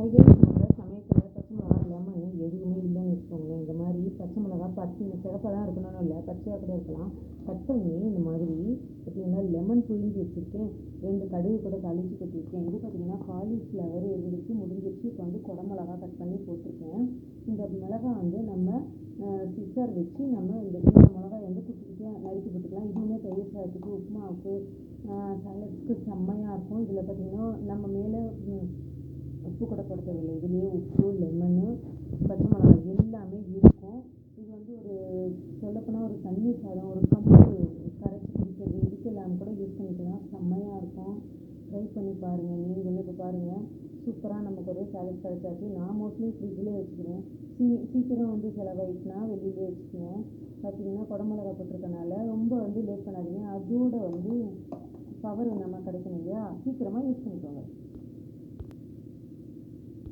கைகள் நம்ம சமயத்தில் பச்சை மிளகா லெமன் எதுவுமே இல்லைன்னு வச்சுக்கோங்களேன். இந்த மாதிரி பச்சை மிளகா பச்சை சிகப்பாக தான் இருக்கணும்னு இல்லை. பச்சையாக கூட இருக்கலாம். கட் பண்ணி இந்த மாதிரி பார்த்தீங்கன்னா லெமன் புழிஞ்சு வச்சுருக்கேன். ரெண்டு கடுகு கூட கழிச்சு கொட்டியிருக்கேன். இது பார்த்தீங்கன்னா காலிஃப்ளவர் இருந்துச்சு முடிஞ்சிருச்சு. இப்போ வந்து குடமிளகா கட் பண்ணி போட்டிருக்கேன். இந்த மிளகா வந்து நம்ம சிசர் வச்சு நம்ம இந்த இந்த மிளகாய் வந்து குட்டி குட்டியாக நறுக்கி போட்டுக்கலாம். இதுவுமே தயிர் சாதத்துக்கு உப்புமாவுக்கு சாலட்ஸ்க்கு செம்மையாக இருக்கும். இதில் பார்த்தீங்கன்னா நம்ம மேலே உப்பு கூட போட தேவையில்லை இதுலேயே உப்பு லெமனு பச்சை மிளகாய் எல்லாமே இருக்கும். இது வந்து ஒரு சொல்லப்போனால் ஒரு தண்ணி சாதம் ஒரு கம்பு கரைச்சி குடிக்கிறது இதுக்கெல்லாம் கூட யூஸ் பண்ணிக்கலாம். செம்மையாக இருக்கும். ட்ரை பண்ணி பாருங்கள் நீங்களும் இப்போ பாருங்கள் சூப்பராக நமக்கு ஒரு சேலட் கிடச்சாச்சு. நான் மோஸ்ட்லி ஃப்ரிட்ஜில் வச்சுக்கிறேன் சீ சீக்கிரம் வந்து செலவாயிடுச்சுன்னா வெளியிலே வச்சுக்குவேன். பார்த்தீங்கன்னா குடமிளகா போட்டிருக்கனால ரொம்ப வந்து லேட் பண்ணாதீங்க. அதோட வந்து பவர் நம்ம கிடைக்கணும் இல்லையா? சீக்கிரமாக யூஸ் பண்ணிக்கோங்க.